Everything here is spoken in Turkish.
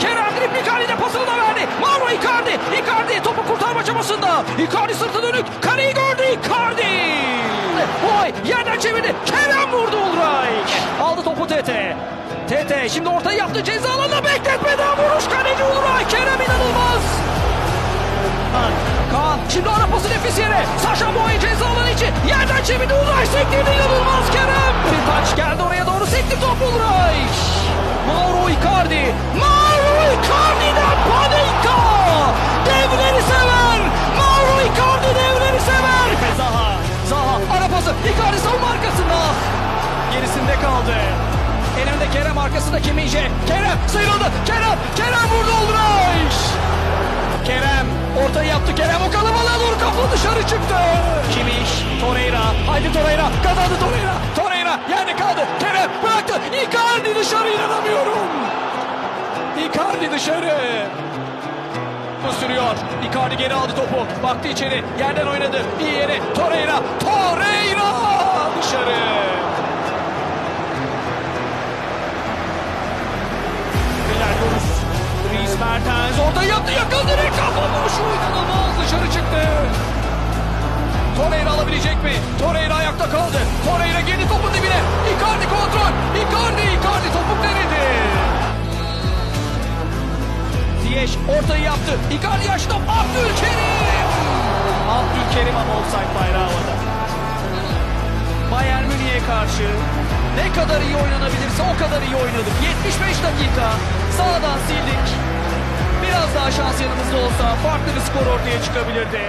Kerem dribling halinde pasını da verdi. Mauro Icardi. Icardi topu kurtarma çabasında. Icardi sırtı dönük. Kaleyi gördü Icardi. Boy yerden çevirdi. Kerem vurdu Ulreich. Aldı topu Tete. Tete şimdi ortaya yaptı ceza alanına bekletmeden vuruş kaleci Ulreich. Kerem inanılmaz. Kaan, şimdi ara pası nefis yere. Saşa Boy ceza alanı içi. Yerden çevirdi Ulreich sektirdi inanılmaz Kerem. Bir taç geldi oraya doğru sekti top Ulreich. Icardi. Mauro Icardi'den Panenka. Devleri sever. Mauro Icardi devleri sever. Ve Zaha. Zaha ara pası. Icardi savunma arkasında. Gerisinde kaldı. En önde Kerem arkasında Kimince. Kerem sıyrıldı. Kerem. Kerem vurdu Ulreich. Kerem ortayı yaptı Kerem o kalabalığa doğru kafa dışarı çıktı. Kimiş, Torreira, haydi Torreira, kazandı Torreira, Torreira yerde kaldı. Kerem bıraktı, Icardi sürüyor. Icardi geri aldı topu. Baktı içeri. Yerden oynadı. İyi yere. Torreira. Torreira dışarı. İlerliyoruz. Dries Mertens orada yaptı direkt kafa vuruşu inanılmaz dışarı çıktı. Torreira alabilecek mi? Torreira ayakta kaldı. Torreira girdi topun dibine. Ziyech ortayı yaptı. Icardi yaşta Abdülkerim. Abdülkerim ama offside bayrağı havada. Bayern Münih'e karşı ne kadar iyi oynanabilirse o kadar iyi oynadık. 75 dakika sağdan sildik. Biraz daha şans yanımızda olsa farklı bir skor ortaya çıkabilirdi.